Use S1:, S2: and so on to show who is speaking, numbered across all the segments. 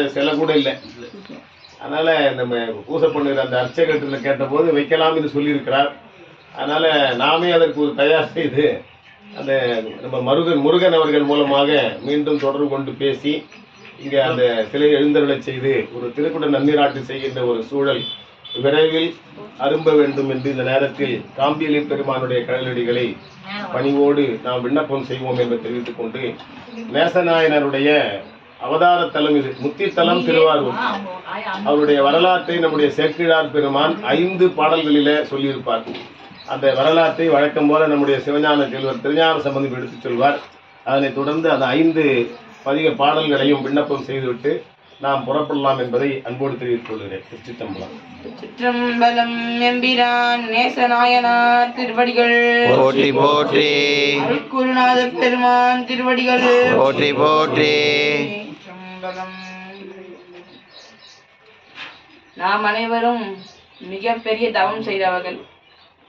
S1: சிலை கூட இல்லை. அதனால நம்ம பூசை பண்ணுகிற அந்த அர்ச்சகத்தில் கேட்டபோது வைக்கலாம் என்று சொல்லியிருக்கிறார். அதனால நாமே அதற்கு ஒரு தயார் செய்து அந்த நம்ம முருகன் முருகன் அவர்கள் மூலமாக மீண்டும் தொடர்பு கொண்டு பேசி இங்கே அந்த சிலை எழுந்தருளச் செய்து ஒரு திருக்குட நன்னீராட்டு செய்கின்ற ஒரு சூழல் விரைவில் அரும்ப வேண்டும் என்று இந்த நேரத்தில் காம்பியலி பெருமானுடைய கடலடிகளை பணிவோடு நாம் விண்ணப்பம் செய்வோம் என்று தெரிவித்துக் கொண்டு நேசநாயனருடைய அவதார தலம் இது. முத்தித்தலம் திருவாரூர். அவருடைய வரலாற்றை நம்முடைய சேக்கிழார் பெருமான் ஐந்து பாடல்களிலே சொல்லியிருப்பார். அந்த வரலாற்றை வழக்கம் போல நம்முடைய சிவஞான செல்வர் திருஞான சம்பந்தம் எடுத்துச் சொல்வார். அதனைத் தொடர்ந்து அந்த ஐந்து பதிக பாடல்களையும் விண்ணப்பம் செய்துவிட்டு நாம் புறப்படலாம் என்பதை அன்போடு தெரிவித்துக் கொள்கிறேன். திருச்சித்தம்பலம்
S2: சிற்றம்பலம் எம்பிரான் நேசநாயனார் திருவடிகள்.
S3: போற்றி போற்றி.
S2: அருட்குருநாத பெருமான் திருவடிகள்.
S3: போற்றி போற்றி.
S2: சிற்றம்பலம் நாம் அனைவரும் மிகப்பெரிய தவம் செய்தவர்கள்.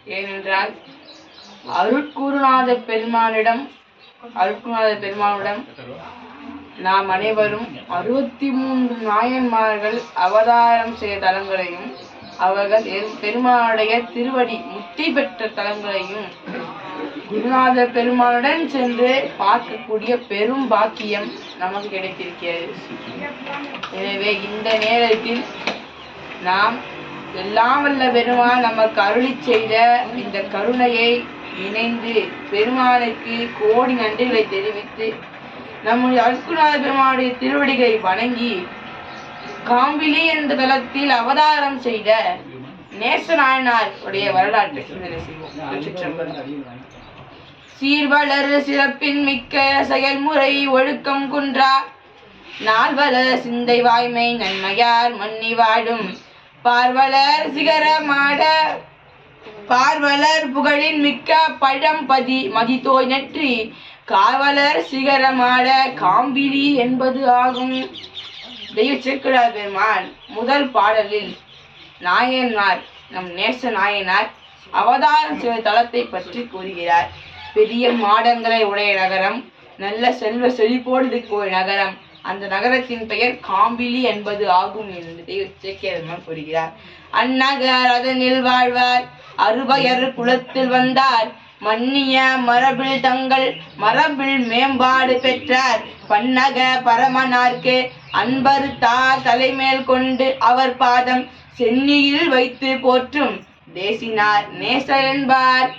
S2: ஏனென்றால் அருட்குருநாத பெருமானிடம் அருட்குருநாத பெருமானிடம் நாம் அனைவரும் அறுபத்தி மூன்று நாயன்மார்கள் அவதாரம் செய்த தலங்களையும் அவர்கள் பெருமாளுடைய பெருமானுடைய திருவடி முத்தி பெற்ற தலங்களையும் குருநாத பெருமானுடன் சென்று பார்க்கக்கூடிய பெரும் பாக்கியம் நமக்கு கிடைத்திருக்கிறது. எனவே இந்த நேரத்தில் நாம் எல்லாம் வல்ல பெருமான் நமக்கு அருளி செய்த இந்த கருணையை இணைந்து பெருமானுக்கு கோடி நன்றிகளை தெரிவித்து நம்முடைய அருட்குநாத பெருமானுடைய திருவடிகளை வணங்கி காம்பிலி என்ற தளத்தில் அவதாரம் செய்த நேசநாயனார் உடைய வரலாற்றை சிந்தனை செய்வோம். சீர்வளர் சிறப்பின் மிக்க செயல்முறை ஒழுக்கம் குன்றா. நால்வளர் சிந்தை வாய்மை நன்மையார் மன்னி வாடும். பார்வலர் சிகரமாட பார்வலர் புகழின் மிக்க பழம் பதி மதித்தோய் நெற்றி. காவலர் சிகரமாட காம்பிலி என்பது ஆகும். தெய்வ சேக்கிழார் பெருமான் முதல் பாடலில் நாயனார் நம் நேச நாயனார் அவதாரம் செய்த தளத்தை பற்றி கூறுகிறார். பெரிய மாடங்களை உடைய நகரம் நல்ல செல்வ செழிப்போடு இருக்கும் நகரம். அந்த நகரத்தின் பெயர் காம்பிலி என்பது ஆகும் என்பதை தெய்வ கூறுகிறார். அந்நகர் அதனில் வாழ்வார். அறுபயர் குலத்தில் வந்தார். மன்னிய மரபில் தங்கள் மரபில் மேம்பாடு பெற்றார். பன்னக பரமனார்க்கு அன்பரு தா தலைமேல் கொண்டு அவர் பாதம் சென்னியில் வைத்து போற்றும். தேசினார் நேச என்பார்.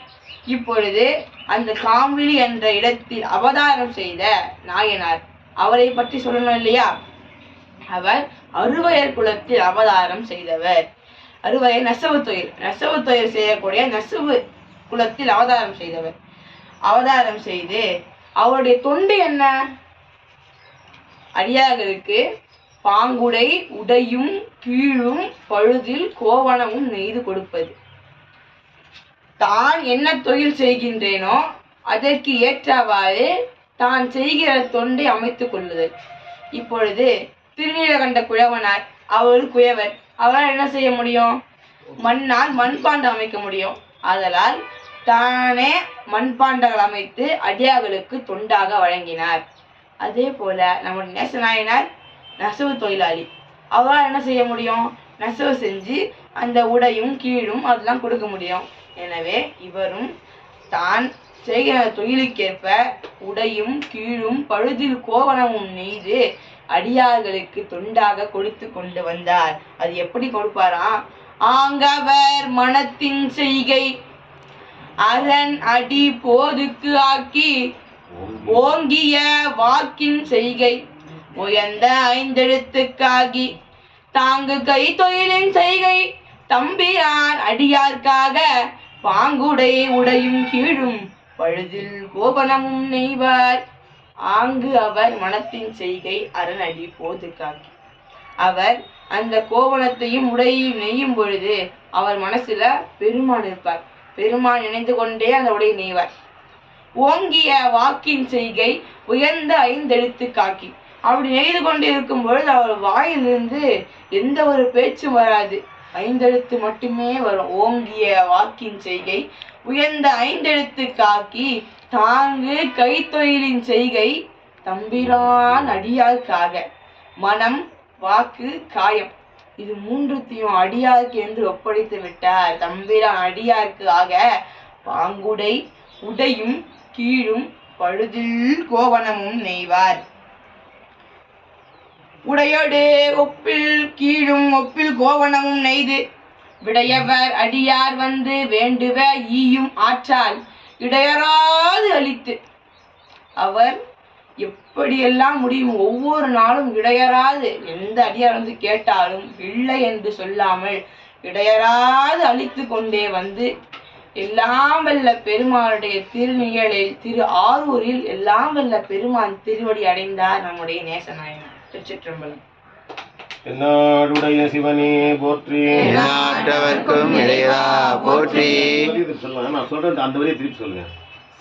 S2: இப்பொழுது அந்த காவிரி என்ற இடத்தில் அவதாரம் செய்த நாயனார். அவரை பற்றி சொல்லணும் இல்லையா? அவர் அறுவயர் குலத்தில் அவதாரம் செய்தவர். அறுவயர் நெசவு தொழில். நெசவு தொழில் செய்யக்கூடிய நெசவு குலத்தில் அவதாரம் செய்தவர். அவதாரம் செய்து அவருடைய தொண்டு என்ன? அடியார்களுக்கு பாங்குடை உடையும் கீழும் பழுதில் கோவணமும் நெய்து கொடுப்பது. தான் என்ன தொழில் செய்கின்றேனோ அதற்கு ஏற்றவாறு தான் செய்கிற தொண்டை அமைத்து கொள்ளுதல். இப்பொழுது திருநீலகண்ட குழவனார் அவர் குயவர் அவரால் என்ன செய்ய முடியும்? மண்ணால் மண்பாண்டம் அமைக்க முடியும். ஆதலால் தானே மண்பாண்டங்கள் அமைத்து அடியார்களுக்கு தொண்டாக வழங்கினார். அதே போல நம்முடைய நேசநாயனார் நெசவு தொழிலாளி. அவரால் என்ன செய்ய முடியும்? நெசவு செஞ்சு அந்த உடையும் கீழும் அதெல்லாம் கொடுக்க முடியும். எனவே இவரும் தான் செய்கிற தொழிலுக்கேற்ப உடையும் கீழும் பழுதில் கோவணமும் நெய்து அடியார்களுக்கு தொண்டாக கொடுத்து கொண்டு வந்தார். அது எப்படி கொடுப்பாராம் ஆங்கவர் மனத்தின் செய்கை அரண் அடி போதுக்கு ஆக்கி ஓங்கிய வாக்கின் செய்கை உயர்ந்த ஐந்தெழுத்துக்காகி தாங்கு கை தொழிலின் செய்கை தம்பியார் அடியார்க்காக பாங்குடை உடையும் கீழும் பழுதில் கோபனமும் நெய்வார் ஆங்கு அவர் மனத்தின் செய்கை அரணடி போதுக்காக்கி அவர் அந்த கோவணத்தையும் உடையையும் நெய்யும் பொழுது அவர் மனசுல பெருமான் இருப்பார். பெருமான் நினைந்து கொண்டே அந்த உடையை நெய்வார். ஓங்கிய வாக்கின் செய்கை உயர்ந்த ஐந்தெழுத்து காக்கி அப்படி நெய்து கொண்டு இருக்கும் பொழுது அவர் வாயிலிருந்து எந்த ஒரு பேச்சும் வராது. ஐந்தெழுத்து மட்டுமே வரும். ஓங்கிய வாக்கின் செய்கை உயர்ந்த ஐந்தெழுத்து காக்கி தாங்கு கைத்தொழிலின் செய்கை தம்பிரான் அடியார்க்காக. மனம் வாக்கு காயம். இது மூன்றுத்தையும் அடியாருக்கு என்று ஒப்படைத்து விட்டார். தம்பிரான் அடியாருக்கு ஆக பாங்குடை உடையும் கீழும் பழுதில் கோவணமும் நெய்வார். உடையோடு ஒப்பில் கீழும் ஒப்பில் கோவணமும் நெய்து. விடையவர் அடியார் வந்து வேண்டுவ ஈயும் ஆற்றால் இடையராது அழித்து அவர் எப்படியெல்லாம் முடியும் ஒவ்வொரு நாளும் இடையராது. எந்த அடியார் வந்து கேட்டாலும் இல்லை என்று சொல்லாமல் இடையராது அழித்து கொண்டே வந்து எல்லாம் வல்ல பெருமாளுடைய திருநிகழில் திரு ஆரூரில் எல்லாம் வல்ல பெருமான் திருவடி அடைந்தார் நம்முடைய நேசநாயகன். திருச்சிற்றம்பலம்.
S1: என்னாடுடைய சிவனே போற்றி.
S3: நாட்டவர்க்கும் இளையரா போற்றி.
S1: நான் சொல்றேன் அந்த வரியை திருப்பி சொல்லுங்க.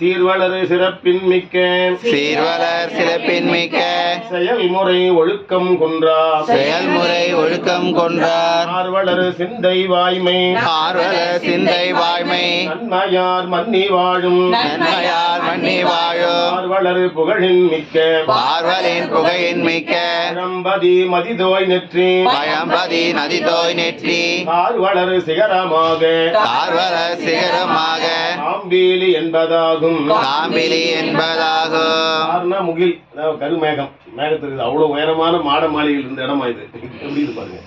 S1: சீர்வளரு சிறப்பின் மிக்க
S3: சீர்வளர் சிறப்பின் மிக்க
S1: செயல்முறை ஒழுக்கம் குன்றா.
S3: செயல்முறை ஒழுக்கம் கொன்றார்
S1: ஆர்வலரு சிந்தை வாய்மை.
S3: ஆர்வலர் சிந்தை வாய்மை.
S1: நன்மையார் மன்னி வாழும்.
S3: நன்மையார் மன்னி வாழும்.
S1: ஆர்வலரு புகழின் மிக்க.
S3: பார்வலின் புகையின் மிக்க.
S1: பரம்பதி மதிதோய் நெற்றி.
S3: பயம்பதி நதி தோய் நெற்றி.
S1: ஆர்வலரு சிகரமாக.
S3: பார்வலர் சிகரமாக.
S1: ஆம்பீலி என்பதாகும்.
S3: காம்பிலி என்பதாகும்
S1: முகில் கருமேகம் மேகத்துக்கு அவ்வளவு உயரமான மாட மாளிகையில் இருந்த இடமா இது? எப்படி இது பாருங்க.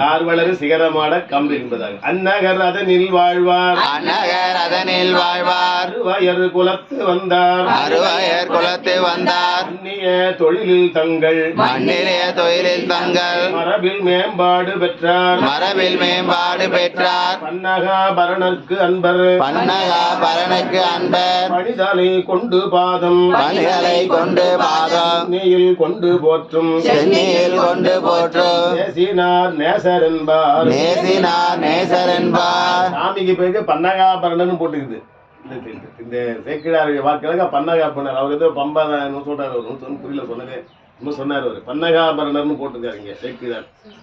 S1: கார்வலரு சிகரமாட கம்பி என்பதாக. அந்நகர் அதனில் வாழ்வார்.
S3: அநகர் அதனில் வாழ்வார்.
S1: அருவயர் குலத்து வந்தார்.
S3: அருவயர் குலத்து வந்தார்.
S1: அந்நிய தொழிலில் தங்கள்.
S3: மண்ணிலே தொழிலில் தங்கள்.
S1: மரபில் மேம்பாடு பெற்றார்.
S3: மரபில் மேம்பாடு பெற்றார்.
S1: பன்னகாபரணர்க்கு அன்பர்.
S3: பன்னகா பரனுக்கு அன்பர்.
S1: பணிதலை கொண்டு பாதம்.
S3: பணிகளை கொண்டு பாதம்.
S1: நீயில் கொண்டு போற்றும்.
S3: சென்னியில் கொண்டு போற்றும்
S1: பேசினார் நேசர் என்பார்
S3: நேசினார் நேசர் என்பார்
S1: சாமிக்கு பேருக்கு பன்னகாபரணன்னு போட்டுக்குது. இந்த- இந்த- இந்த சேக்கிழார் வாக்களுக்கு பன்னகாபரணர். அவர் ஏதோ பம்பா சொல்றாரு. புரியல சொன்னது. சொன்னார் பன்னகாபரணர்னு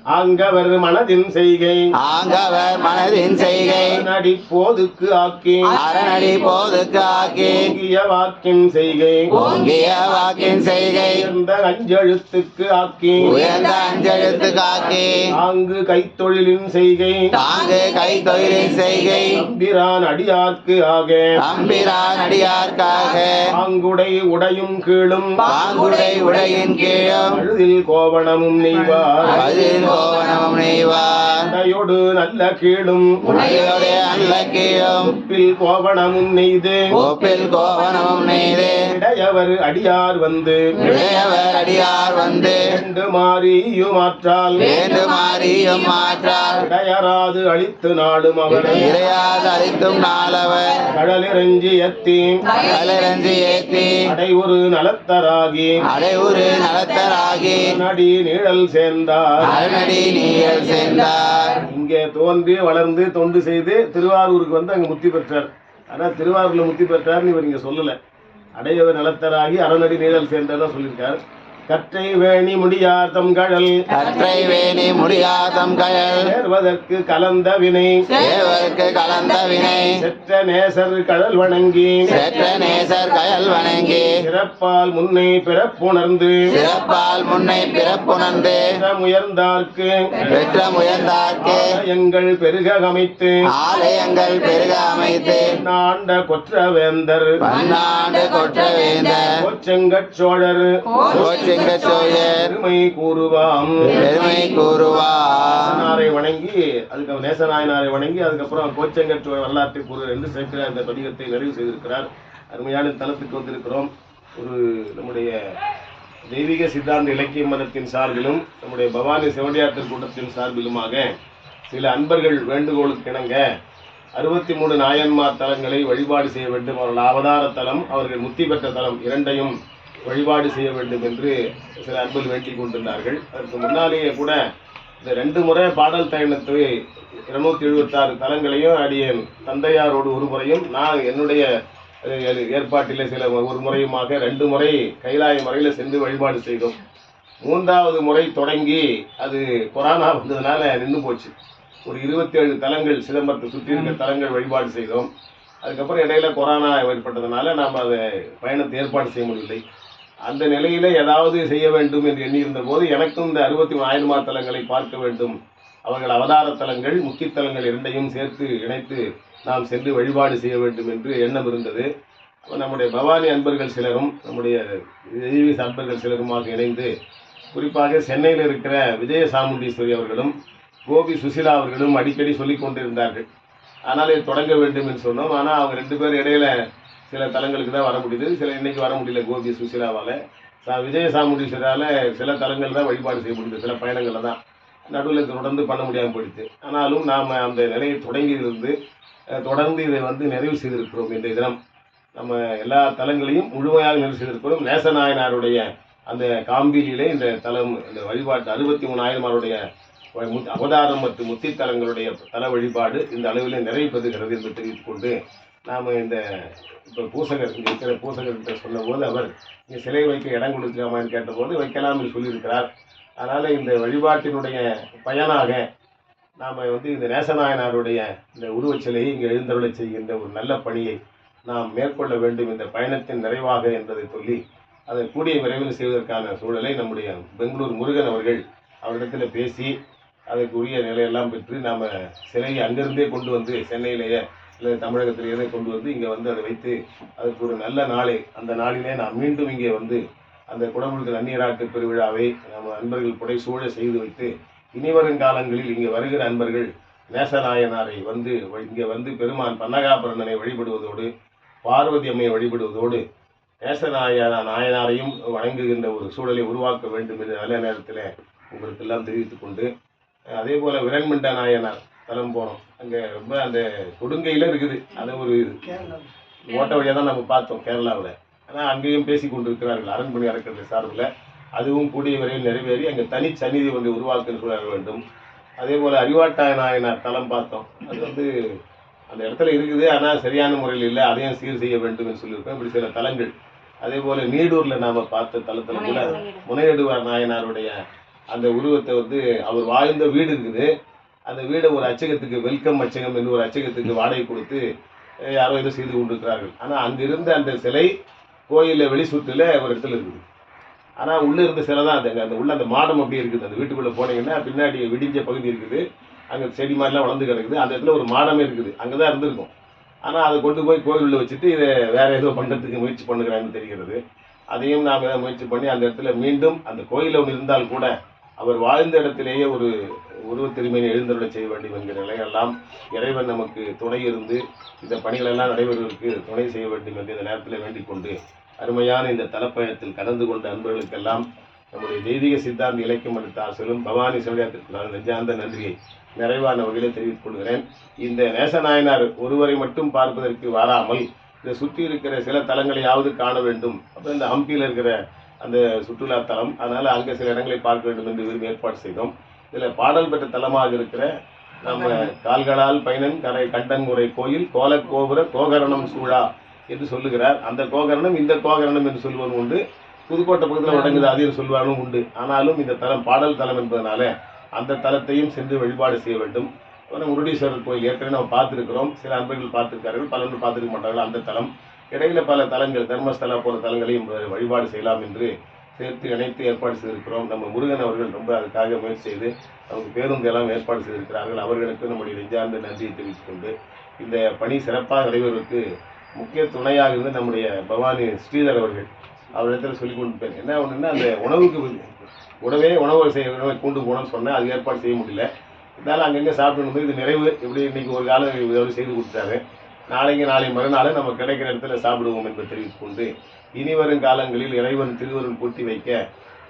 S1: அங்கவர் மனதின் செய்கை.
S3: ஆங்கவர் மனதின் செய்கை.
S1: நடி போதுக்கு ஆக்கி.
S3: அரணடி போதுக்கு ஆக்கி.
S1: ஓங்கிய வாக்கின் செய்கை.
S3: ஓங்கிய வாக்கின் செய்கை.
S1: உயர்ந்த அஞ்செழுத்துக்கு ஆக்கி.
S3: உயர்ந்த அஞ்செழுத்து காக்கி
S1: ஆங்கு கைத்தொழிலின் செய்கை.
S3: தாங்கு கை தொழிலின் செய்கை.
S1: தம்பிரான் அடியார்க்கு ஆக.
S3: அம்பிரான் அடியார்க்காக.
S1: ஆங்குடை உடையும் கீழும்.
S3: பாங்குடை உடையின்
S1: அழுதில் கோவணமும் நெய்வார்.
S3: பதில் கோவணமும் நெய்வார்.
S1: உடையோடு நல்ல கீழும்
S3: உடையோடு அல்ல கீழும்
S1: உப்பில் கோவணமும் நெய்து
S3: ஒப்பில் கோவணமும் நெய்து
S1: இடையவர் அடியார் வந்து.
S3: இளையவர் அடியார் வந்து.
S1: ரெண்டு மாறியுமாற்றால்
S3: வேண்டுமாறியும் மாற்றார்
S1: இடையராது அழித்து நாடும் அவரை.
S3: இறையாது அளித்தும் நாளவர்
S1: கடலிறஞ்சி எத்தி
S3: கலரஞ்சி ஏத்தி.
S1: அடைவுறு நலத்தராகி.
S3: அடைவுறு நலத்தராகி.
S1: நடி நிழல் சேர்ந்தார்.
S3: அரணடி நீயல் சேர்ந்தார்.
S1: இங்கே தோன்றி வளர்ந்து தொண்டு செய்து திருவாரூருக்கு வந்து அங்க முத்தி பெற்றார். ஆனா திருவாரூர்ல முத்தி பெற்றார்னு இவர் இங்க சொல்லல. அடையவர் நலத்தராகி அறநடி நீழல் சேர்ந்ததா சொல்லியிருக்கார். கற்றை வேணி முடியார் தம் கழல்.
S3: கற்றை வேணி முடியாதம் கயல்
S1: சேர்வதற்கு கலந்த வினை.
S3: தேவருக்கு கலந்த வினை.
S1: செற்ற நேசர் கடல் வணங்கி.
S3: செற்ற நேசர் கயல் வணங்கி.
S1: சிறப்பால் முன்னை பிறப்புணர்ந்து.
S3: சிறப்பால் முன்னை பிறப்புணர்ந்து.
S1: உயர்ந்தார்க்கு
S3: பெற்ற முயர்ந்தார்க்கு
S1: எங்கள் பெருக அமைத்து.
S3: ஆலயங்கள் பெருக அமைத்து.
S1: ஆண்ட கொற்றவேந்தர்.
S3: பன்னாண்டு கொற்ற வேந்தர்
S1: கோச்செங்கட் சோழர்
S3: கோச்சிங்க சோழர்
S1: பெருமை கூறுவாம்.
S3: பெருமை கூறுவார்.
S1: நேசனாரை வணங்கி அதுக்கு நேசநாயனாரை வணங்கி அதுக்கப்புறம் கோச்செங்கட் சோழர் வரலாற்றை கூறு என்று சேர்க்கிறார். இந்த பதிகத்தை நிறைவு செய்திருக்கிறார். அருமையான தளத்துக்கு வந்திருக்கிறோம். ஒரு நம்முடைய தெய்வீக சித்தாந்த இலக்கிய மதத்தின் சார்பிலும் நம்முடைய பவானி செவடியாத்தர் கூட்டத்தின் சார்பிலுமாக சில அன்பர்கள் வேண்டுகோளுக்கு இணங்க அறுபத்தி மூணு நாயன்மார் தலங்களை வழிபாடு செய்ய வேண்டும். அவர்கள் அவதார தலம் அவர்கள் முத்தி பெற்ற தலம் இரண்டையும் வழிபாடு செய்ய வேண்டும் என்று சில அன்பர்கள் வேண்டிக் கொண்டிருந்தார்கள். அதற்கு முன்னாலேயே கூட இந்த ரெண்டு முறை பாடல் தயணத்தை இருநூத்தி எழுபத்தாறு தலங்களையும் அடியேன் தந்தையாரோடு ஒரு முறையும் நான் என்னுடைய ஏற்பாட்டிலே சில ஒரு முறையுமாக ரெண்டு முறை கைலாய மறையில் சென்று வழிபாடு செய்தோம். மூன்றாவது முறை தொடங்கி அது கொரோனா வந்ததுனால நின்று போச்சு. ஒரு இருபத்தேழு தலங்கள் சிதம்பரத்தை சுற்றி இருக்க தலங்கள் வழிபாடு செய்தோம். அதுக்கப்புறம் இடையில கொரோனா ஏற்பட்டதுனால நாம் அதை பயணத்தை ஏற்பாடு செய்ய முடியவில்லை. அந்த நிலையில ஏதாவது செய்ய வேண்டும் என்று எண்ணியிருந்த போது எனக்கும் இந்த அறுபத்தி ஆயிரமா தலங்களை பார்க்க வேண்டும். அவர்கள் அவதார தலங்கள் முக்கிய தலங்கள் இரண்டையும் சேர்த்து இணைத்து நாம் சென்று வழிபாடு செய்ய வேண்டும் என்று எண்ணம் இருந்தது. நம்முடைய பவானி அன்பர்கள் சிலரும் நம்முடைய தெய்வீக அன்பர்கள் சிலருமாக இணைந்து குறிப்பாக சென்னையில் இருக்கிற விஜய சாமுண்டீஸ்வரி அவர்களும் கோபி சுசிலா அவர்களும் அடிக்கடி சொல்லிக் கொண்டிருந்தார்கள். ஆனால் இது தொடங்க வேண்டும் என்று சொன்னோம். ஆனால் அவங்க ரெண்டு பேர் இடையில சில தலங்களுக்கு தான் வர முடியுது. சில இன்னைக்கு வர முடியல கோபி சுசிலாவால். சா விஜய சாமுண்டீஸ்வரால சில தலங்கள் தான் வழிபாடு செய்ய முடியுது. சில பயணங்களில் தான். நடுவில் தொடர்ந்து பண்ண முடியாமல் போயிடுச்சு. ஆனாலும் நாம் அந்த நிலையை தொடங்கியிருந்து தொடர்ந்து இதை வந்து நிறைவு செய்திருக்கிறோம் இந்த தினம். நம்ம எல்லா தலங்களையும் முழுமையாக நிறைவு செய்திருக்கிறோம். நேசநாயனாருடைய அந்த காம்பீரியிலே இந்த தலம் இந்த வழிபாட்டு அறுபத்தி மூணாயிரமாருடைய அவதாரம் மற்றும் முத்தி தலங்களுடைய தல வழிபாடு இந்த அளவிலே நிறைவு பெறுகிறது என்று தெரிவித்துக் கொண்டு நாம் இந்த இப்போ பூசகர் இங்கே இருக்கிற பூசகர்கிட்ட சொன்னபோது அவர் இங்கே சிலை வைக்க இடம் கொடுக்கலாமான்னு கேட்டபோது வைக்கலாம் என்று சொல்லியிருக்கிறார். அதனால் இந்த வழிபாட்டினுடைய பயனாக நாம் வந்து இந்த நேசநாயனாருடைய இந்த உருவச்சிலையை இங்கே எழுந்தருளை செய்கின்ற ஒரு நல்ல பணியை நாம் மேற்கொள்ள வேண்டும் இந்த பயணத்தின் நிறைவாக என்பதை சொல்லி அதை கூடிய விரைவில் செய்வதற்கான சூழலை நம்முடைய பெங்களூர் முருகன் அவர்கள் அவரிடத்தில் பேசி அதற்குரிய நிலையெல்லாம் பெற்று நாம் சிலையை அங்கிருந்தே கொண்டு வந்து சென்னையிலேயே இல்லை தமிழகத்திலேயே கொண்டு வந்து இங்கே வந்து அதை வைத்து அதுக்கு ஒரு நல்ல நாளை அந்த நாளிலே நாம் மீண்டும் இங்கே வந்து அந்த குடமுழுக்கு நன்னீராட்டு பெருவிழாவை நம்ம அன்பர்கள் புடை சூழ செய்து வைத்து இனிவரும் காலங்களில் இங்கே வருகிற அன்பர்கள் நேசநாயனாரை வந்து இங்கே வந்து பெருமான் பன்னகாபரணனை வழிபடுவதோடு பார்வதி அம்மையை வழிபடுவதோடு நேசநாயன நாயனாரையும் வணங்குகின்ற ஒரு சூழலை உருவாக்க வேண்டும் என்று நல்ல நேரத்தில் உங்களுக்கு எல்லாம் தெரிவித்துக் கொண்டு அதே போல் விரண்மிண்ட நாயனார் தலம் போனோம் அங்கே ரொம்ப அந்த கொடுங்கையில் இருக்குது. அது ஒரு ஓட்ட வழியாக தான் நம்ம பார்த்தோம் கேரளாவில். ஆனால் அங்கேயும் பேசி கொண்டிருக்கிறார்கள். அரண்மனை அறக்கட்டளை சார்பில். அதுவும் கூடிய விரைவில் நிறைவேறி அங்கே தனி சந்நிதி ஒன்று உருவாக்க சொல்ல வேண்டும். அதே போல் அறிவாட்டாய நாயனார் தலம் பார்த்தோம். அது வந்து அந்த இடத்துல இருக்குது. ஆனால் சரியான முறையில் இல்லை. அதையும் சீர் செய்ய வேண்டும் என்று சொல்லியிருக்கோம் இப்படி சில தலங்கள். அதே போல் நீடூரில் நாம் பார்த்த தலத்தில் கூட முனையடுவார் நாயனாருடைய அந்த உருவத்தை வந்து அவர் வாழ்ந்த வீடு இருக்குது. அந்த வீடை ஒரு அச்சகத்துக்கு வெல்கம் அச்சகம் என்று ஒரு அச்சகத்துக்கு வாடகை கொடுத்து யாரோ ஏதோ செய்து கொண்டிருக்கிறார்கள். ஆனால் அங்கிருந்த அந்த சிலை கோயிலில் வெளி சுற்றில் ஒரு இடத்துல இருக்குது. ஆனால் உள்ளே இருந்த சிலை தான் அது. அந்த உள்ள அந்த மாடம் அப்படியே இருக்குது. அந்த வீட்டுக்குள்ளே போனீங்கன்னா பின்னாடி விடிஞ்ச பகுதி இருக்குது. அங்கே செடி மாதிரிலாம் வளர்ந்து கிடக்குது. அந்த இடத்துல ஒரு மாடமே இருக்குது. அங்கே தான் இருந்திருக்கும். ஆனால் அதை கொண்டு போய் கோயிலில் வச்சுட்டு இதை வேறு ஏதோ பண்ணுறதுக்கு முயற்சி பண்ணுகிறாங்கன்னு தெரிகிறது. அதையும் நாம் முயற்சி பண்ணி அந்த இடத்துல மீண்டும் அந்த கோயிலில் ஒன்று இருந்தால் கூட அவர் வாழ்ந்த இடத்திலேயே ஒரு உருவத்திருமையை எழுந்தருளை செய்ய வேண்டும் என்கிற நிலையெல்லாம் இறைவன் நமக்கு துணை இருந்து இந்த பணிகளெல்லாம் நடைபெறுவதற்கு துணை செய்ய வேண்டும் என்று இந்த நேரத்தில் வேண்டிக் கொண்டு அருமையான இந்த தலப்பயணத்தில் கலந்து கொண்ட அன்பர்களுக்கெல்லாம் நம்முடைய தெய்வீக சித்தாந்த இலக்கியம் எடுத்த ஆசலும் பவானி சிவலியாத்திற்கு நான் நெஞ்சார்ந்த நன்றியை நிறைவான வகையில் தெரிவித்துக் கொள்கிறேன். இந்த நேசநாயனார் ஒருவரை மட்டும் பார்ப்பதற்கு வாராமல் இதை சுற்றி இருக்கிற சில தலங்களையாவது காண வேண்டும். அப்புறம் இந்த ஹம்பியில் இருக்கிற அந்த சுற்றுலா தலம். அதனால் அங்கே சில இடங்களை பார்க்க வேண்டும் என்று விரும்பி ஏற்பாடு செய்தோம். இதில் பாடல் பெற்ற தலமாக இருக்கிற நம்ம கால்களால் பயணன் கரை கண்டன்முறை கோயில் கோலக்கோபுர கோகரணம் சூழா என்று சொல்லுகிறார். அந்த கோகரணம் இந்த கோகரணம் என்று சொல்வது உண்டு. புதுக்கோட்டை பக்கத்தில் வழங்குது அதையும் சொல்வாரும் உண்டு. ஆனாலும் இந்த தலம் பாடல் தலம் என்பதனால அந்த தலத்தையும் சென்று வழிபாடு செய்ய வேண்டும். முருடீஸ்வரர் கோயில் ஏற்கனவே நம்ம பார்த்துருக்கிறோம். சில அன்பர்கள் பார்த்துருக்கார்கள். பலரும் பார்த்துருக்க மாட்டார்கள். அந்த தலம் இடையில பல தலங்கள் தர்மஸ்தலா போன்ற தலங்களையும் வழிபாடு செய்யலாம் என்று சேர்த்து இணைத்து ஏற்பாடு செய்திருக்கிறோம். நம்ம முருகன் அவர்கள் ரொம்ப அதுக்காக முயற்சி செய்து அவங்க பேருந்து எல்லாம் ஏற்பாடு செய்திருக்கிறார்கள். அவர்களுக்கு நம்முடைய நெஞ்சார்ந்த நன்றியை தெரிவித்துக் கொண்டு இந்த பணி சிறப்பாக நடைபெறுவதற்கு முக்கிய துணையாக இருந்து நம்முடைய பவானி ஸ்ரீதர் அவர்கள் அவரிடத்தில் சொல்லி கொண்டிருப்பேன் என்ன ஒன்றுன்னா அந்த உணவுக்கு உணவே உணவு செய்ய உணவை கொண்டு போகணும்னு சொன்னால் அது ஏற்பாடு செய்ய முடியல. இருந்தாலும் அங்கங்கே சாப்பிட்டு இது நிறைவு. இப்படி இன்னைக்கு ஒரு காலம் செய்து கொடுத்தாரு நாளைக்கு நாளை மறுநாள் நம்ம கிடைக்கிற இடத்துல சாப்பிடுவோம் என்று தெரிவித்துக் கொண்டு இனி வரும் காலங்களில் இறைவன் திருவருள் பூட்டி வைக்க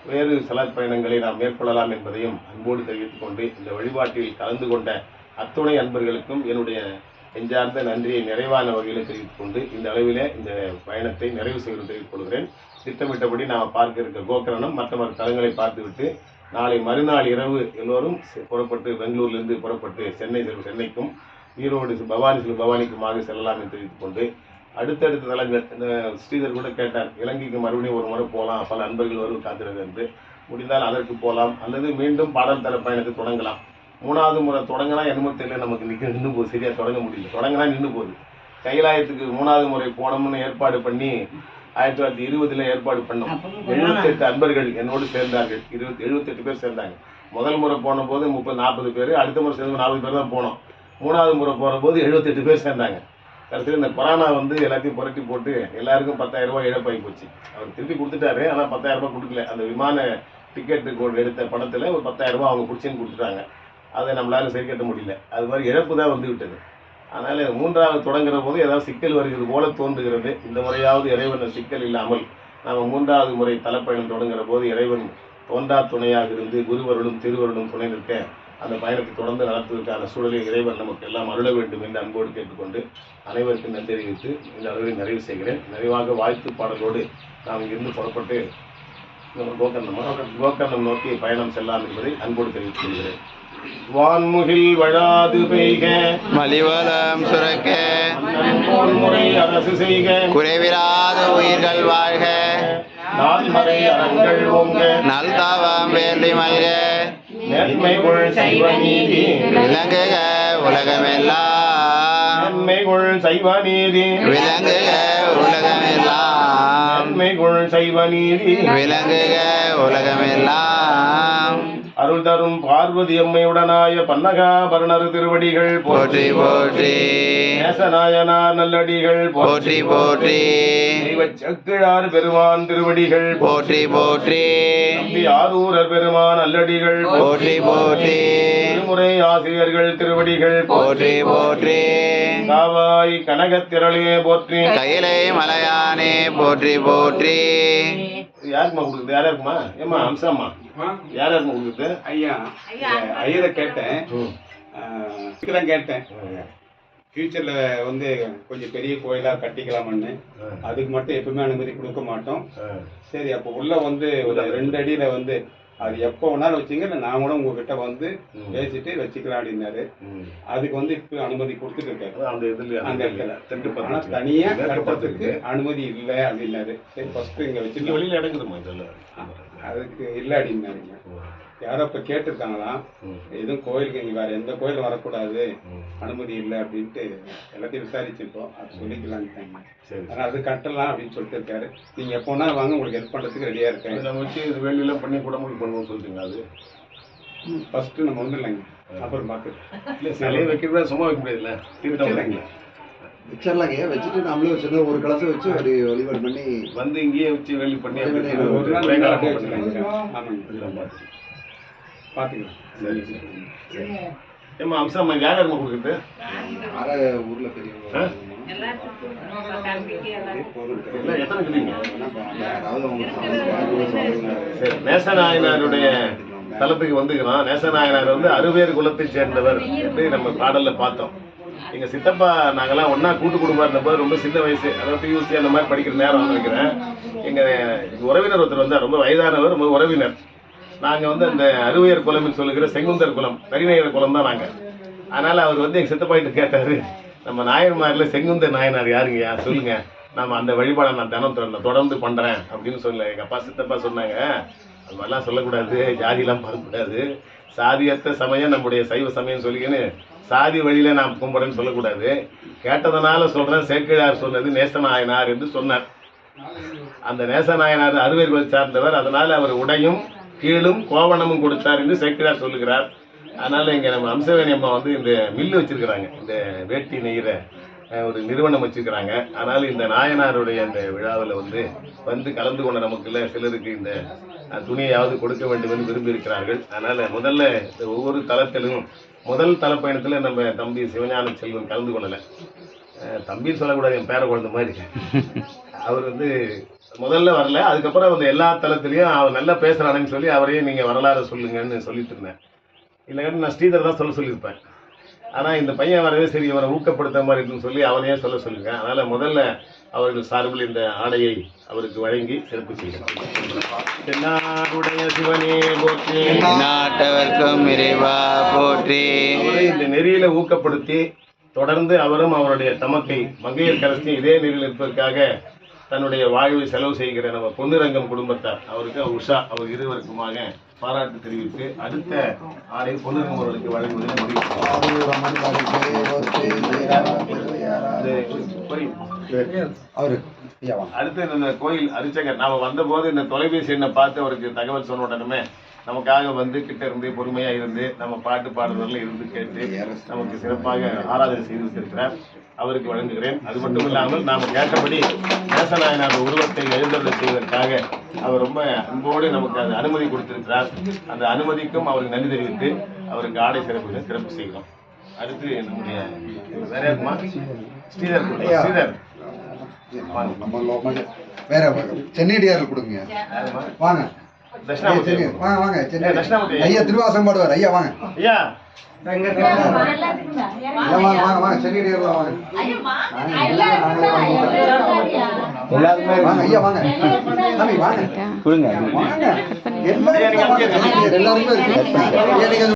S1: வேறு சில பயணங்களை நாம் மேற்கொள்ளலாம் என்பதையும் அன்போடு தெரிவித்துக் கொண்டு இந்த வழிபாட்டில் கலந்து கொண்ட அத்துணை அன்பர்களுக்கும் என்னுடைய நெஞ்சார்ந்த நன்றியை நிறைவான வகையில் தெரிவித்துக் கொண்டு இந்த அளவிலே இந்த பயணத்தை நிறைவு செய்து தெரிவித்துக் கொள்கிறேன். திட்டமிட்டபடி நாம் பார்க்க இருக்க கோகரணம் மற்ற மற்ற தலங்களை பார்த்துவிட்டு நாளை மறுநாள் இரவு எல்லோரும் புறப்பட்டு பெங்களூர்லேருந்து புறப்பட்டு சென்னை சென்னைக்கும் ஈரோடு பவானி பவானிக்குமாக செல்லலாம் என்று தெரிவித்துக் கொண்டு அடுத்தடுத்த தலங்கள் ஸ்ரீதர் கூட கேட்டார் இலங்கைக்கு மறுபடியும் ஒரு முறை போகலாம் பல அன்பர்கள் வரும் காத்திருது என்று. முடிந்தால் அதற்கு போகலாம் அல்லது மீண்டும் பாடல் தல பயணத்தை தொடங்கலாம். மூணாவது முறை தொடங்கினா என்னமோ தெரியல நமக்கு நிற்க நின்று போகுது சரியா தொடங்க முடியல. தொடங்கினா நின்று போகுது. கைலாயத்துக்கு மூணாவது முறை போனோம்னு ஏற்பாடு பண்ணி ஆயிரத்தி தொள்ளாயிரத்தி இருபதுல ஏற்பாடு பண்ணோம். எழுபத்தெட்டு அன்பர்கள் என்னோடு சேர்ந்தார்கள். இருபத்தி எழுபத்தெட்டு பேர் சேர்ந்தாங்க. முதல் முறை போன போது முப்பது நாற்பது பேர் அடுத்த முறை சேர்ந்து நாற்பது பேர் தான் போனோம். மூணாவது முறை போகிறபோது எழுபத்தெட்டு பேர் சேர்ந்தாங்க. கடைசியில் இந்த கொரோனா வந்து எல்லாத்தையும் புரட்டி போட்டு எல்லாருக்கும் பத்தாயிரரூபா இழப்பாகி போச்சு. அவர் திருப்பி கொடுத்துட்டாரு ஆனால் பத்தாயிரம் கொடுக்கல. அந்த விமான டிக்கெட்டு எடுத்த பணத்தில் ஒரு பத்தாயிரரூபா அவங்க பிடிச்சின்னு கொடுத்துட்டாங்க. அதை நம்மளால சரி கட்ட முடியல. அது மாதிரி இழப்பு தான் வந்து விட்டது. அதனால் மூன்றாவது தொடங்குற போது ஏதாவது சிக்கல் வருகிறது போல தோன்றுகிறது. இந்த முறையாவது இறைவன் சிக்கல் இல்லாமல் நாம் மூன்றாவது முறை தலைப்பயணம் தொடங்குற போது இறைவன் தோன்றா துணையாக இருந்து குருவருளும் திருவருளும் துணை நிற்க அந்த பயணத்தை தொடர்ந்து நடத்துவதற்கான சூழலை இறைவன் நமக்கு எல்லாம் அருள வேண்டும் என்று அன்போடு கேட்டுக்கொண்டு அனைவருக்கும் நன்றி தெரிவித்து இந்த அளவில் நிறைவு செய்கிறேன். நிறைவாக வாழ்த்து பாடலோடு நாம் இங்கிருந்து புறப்பட்டு கோகர்ணம் கோகர்ணம் நோக்கி பயணம் செல்லலாம் என்பதை அன்போடு தெரிவித்துக் கொள்கிறேன். வான்முகில் வழாது பெய்க.
S3: மலிவலம் சுரக்க.
S1: முறை அரசு செய்க.
S3: குறைவிலாத உயிர்கள் வாழ்க.
S1: நால்மறை அறங்கள் ஓங்க.
S3: நல்தாவம் வேண்டி மல்க.
S1: நன்மை கொள் சைவ நீதி.
S3: விளங்குக உலகமெல்லாம்.
S1: நன்மை கொள் சைவ நீதி.
S3: விளங்குக உலகமெல்லாம்.
S1: நன்மை கொள் சைவ நீதி.
S3: விளங்குக உலகமெல்லாம்.
S1: அருள் தரும் பார்வதி அம்மையுடனாய பன்னகாபரணர் திருவடிகள்
S3: போற்றி போற்றி
S1: நேசநாயனா நல்லடிகள்
S3: போற்றி போற்றி.
S1: சக்கிழார் பெருமான் திருவடிகள்
S3: போற்றி போற்றி.
S1: ஆரூரர் பெருமான் நல்லடிகள்
S3: போற்றி போற்றி.
S1: திருமுறை ஆசிரியர்கள் திருவடிகள்
S3: போற்றி போற்றி.
S1: காவாய் கனகத்திரளே போற்றி.
S3: கையிலை மலையானே போற்றி போற்றி.
S1: யாருக்குமா கொடுக்குது யாரா இருக்குமா ஏமா அம்சாம்மா? யாரா இருக்குமா கொடுக்குது
S4: ஐயா. ஐயரை கேட்டேன். தான் கேட்டேன். ஃபியூச்சர்ல வந்து கொஞ்சம் பெரிய கோயிலா கட்டிக்கலாம்னு. அதுக்கு மட்டும் எப்பவுமே அனுமதி கொடுக்க மாட்டோம். சரி அப்போ உள்ள வந்து ஒரு ரெண்டு அடியில வந்து அது எப்போ வேணாலும் வச்சுங்க இல்லை நான் கூட உங்ககிட்ட வந்து பேசிட்டு வச்சுக்கலாம் அப்படின்னாரு அதுக்கு வந்து இப்போ அனுமதி கொடுத்துட்டு இருக்காரு
S1: அந்த இதுல
S4: அந்த இடத்துல.
S1: தெற்கு
S4: ஆனா
S1: பக்கத்துல.
S4: தனியா
S1: மேற்கு
S4: கட்டுறதுக்கு. அனுமதி இல்லை அப்படின்னாரு. சரி ஃபர்ஸ்ட் இங்க வச்சுக்கலாம்.
S1: வெளியில இடங்குதுமா இதெல்லாம்?
S4: அதுக்கு இல்லை அப்படின்னாருங்க யாரோ இப்போ கேட்டிருக்காங்களாம் எதுவும் கோயிலுக்கு இங்கே வேற எந்த கோயில் வரக்கூடாது. அனுமதி இல்லை அப்படின்ட்டு எல்லாத்தையும் விசாரிச்சிருக்கோம். அது சொல்லிக்கலான்ட்டாங்க
S1: சரி
S4: ஆனால் அது கட்டலாம் அப்படின்னு சொல்லிட்டு இருக்காரு. நீங்கள் எப்போ வேணாலும் வாங்க உங்களுக்கு ஹெல்ப் பண்ணுறதுக்கு ரெடியாக இருக்கேன்.
S1: இதை வச்சு இது வேலையெல்லாம் பண்ணி குடமுடி பண்ணுவோம்னு சொல்றீங்க அது?
S4: ஃபர்ஸ்ட் நம்ம வந்துடலாங்க. அப்புறம் பார்த்து
S1: இல்ல சிலையை வைக்கிறதா சும்மா வைக்க முடியாதுல்ல தீர்த்தம்.
S5: வச்சிடலாங்க. வச்சுட்டு நம்மளே வச்சிருந்தோம் ஒரு கலசம் வச்சு ஒரு வழிபாடு பண்ணி
S1: வந்து இங்கேயே வச்சு வேலி பண்ணி அப்படியே
S4: ஒரு நாள் ஆமாங்க. பார்த்துக்கலாம்
S1: சரி சரி. ஏம்மா அம்சம்மா யார் யாருமா கொடுக்குறது?
S5: ஊர்ல பெரியவங்க
S1: எத்தனை கிளிங்க சரி நேசநாயனாருடைய தலத்துக்கு வந்துக்கிறோம். நேசநாயனார் வந்து அறுவேறு குலத்தைச் சேர்ந்தவர். என்று நம்ம பாடல்ல பார்த்தோம். எங்க சித்தப்பா நாங்கெல்லாம் ஒண்ணா கூட்டு குடும்பம் இருந்தப்போ ரொம்ப சின்ன வயசு. அதாவது பியூசி அந்த மாதிரி படிக்கிற நேரம் நினைக்கிறேன் எங்க எங்க உறவினர் ஒருத்தர் வந்தார். ரொம்ப வயதானவர் ரொம்ப உறவினர். நாங்கள் வந்து அந்த அறுவையர் குலம்னு சொல்லுகிற செங்குந்தர் குலம் தரிநேயர் குலம் தான் நாங்கள் அதனால் அவர் வந்து எங்கள் சித்தப்பாயிட்டு கேட்டார் கேட்டாரு நம்ம நாயன்மாரில் செங்குந்தர் நாயனார் யாருங்கய்யா? சொல்லுங்க. நம்ம அந்த வழிபாடை நான் தினம் தொடர்ந்து- தொடர்ந்து பண்ணுறேன் அப்படின்னு சொல்ல எங்கள் அப்பா சித்தப்பா சொன்னாங்க. அது மாதிரிலாம் சொல்லக்கூடாது. ஜாதிலாம் பார்க்கக்கூடாது சாதியற்ற சமயம் நம்முடைய சைவ சமயம் சொல்லிக்கின்னு சாதி வழியில் நான் கும்பிட்றேன்னு சொல்லக்கூடாது. கேட்டதனால சொல்கிறேன் சேக்கிழார் சொன்னது நேசநாயனார் என்று சொன்னார். அந்த நேசநாயனார் அறுவை சார்ந்தவர். அதனால் அவர் உடையும் கீழும் கோவணமும் கொடுத்தார் என்று சேக்கிழார் சொல்லுகிறார். அதனால் இங்கே நம்ம அம்சவேணி அம்மா வந்து இந்த மில்லு வச்சிருக்கிறாங்க. இந்த வேட்டி நெய்கிற ஒரு நிறுவனம் வச்சிருக்கிறாங்க. அதனால் இந்த நாயனாருடைய அந்த விழாவில் வந்து வந்து கலந்து கொண்ட நமக்குள்ள சிலருக்கு இந்த துணியாவது கொடுக்க வேண்டும் என்று விரும்பியிருக்கிறார்கள். அதனால் முதல்ல இந்த ஒவ்வொரு தளத்திலும் முதல் தளப்பயணத்தில் நம்ம தம்பி சிவஞான செல்வன் கலந்து கொள்ளலை. தம்பின்னு சொல்லக்கூடாது என் பேர குழந்தை மாதிரி. அவர் வந்து முதல்ல வரல. அதுக்கப்புறம் வந்து எல்லா தளத்துலயும் அவர் நல்லா பேசுறானுன்னு சொல்லி அவரையே நீங்க வரலாறு சொல்லுங்கன்னு சொல்லிட்டு இருந்தேன். இல்லைன்னா நான் ஸ்ரீதர் தான் சொல்ல சொல்லியிருப்பேன். ஆனா இந்த பையன் வரவே சரி இவரை ஊக்கப்படுத்த மாதிரி இருக்குன்னு சொல்லி அவனையே சொல்ல சொல்லுங்க. அதனால முதல்ல அவர்கள் சார்பில் இந்த ஆடையை அவருக்கு வழங்கி சிறப்பு போற்றி.
S3: நாட்டவர்க்கும் இறைவா போற்றி.
S1: இந்த நெறியில ஊக்கப்படுத்தி தொடர்ந்து அவரும் அவருடைய தமக்கை மங்கையர் கரசி இதே நெறியில் இருப்பதற்காக தன்னுடைய வாழ்வை செலவு செய்கிற நம்ம பொன்னிரங்கம் குடும்பத்தார் அவருக்கு உஷா அவர் இருவருக்குமாக பாராட்டு தெரிவித்து அடுத்த ஆடை பொன்னிரங்கம் அவர்களுக்கு வழங்குவதை முடிவு அடுத்து இந்த கோயில் அரிச்சகர் நாம வந்தபோது இந்த தொலைபேசி எண்ணை பார்த்து அவருக்கு தகவல் சொன்ன உடனே நமக்காக வந்து கிட்ட இருந்து பொறுமையா இருந்து நம்ம பாட்டு பாடுறதுல இருந்து கேட்டு நமக்கு சிறப்பாக ஆராதனை செய்து வைத்திருக்கிறார் அவருக்கு வழங்குகிறேன். அது மட்டும் இல்லாமல் நாம் கேட்டபடி நேசநாயனார் உருவத்தை எழுந்தருளை செய்வதற்காக அவர் ரொம்ப அன்போடு நமக்கு அது அனுமதி கொடுத்திருக்கிறார். அந்த அனுமதிக்கும் அவருக்கு நன்றி தெரிவித்து அவருக்கு ஆடை சிறப்பு சிறப்பு செய்கிறோம். அடுத்து நம்முடைய வேற யாருக்குமா? ஸ்ரீதர். ஸ்ரீதர்.
S5: வேற சென்னைடியாரில் கொடுங்க? வாங்க. சென்னை வாங்க வாங்க. ஐயா திருவாசம் பாடுவார். ஐயா வாங்க.
S1: ஐயா.
S5: ஐயா வாங்க. வாங்க வாங்க சென்னைடியாரில் வாங்க.
S3: எல்லாருமே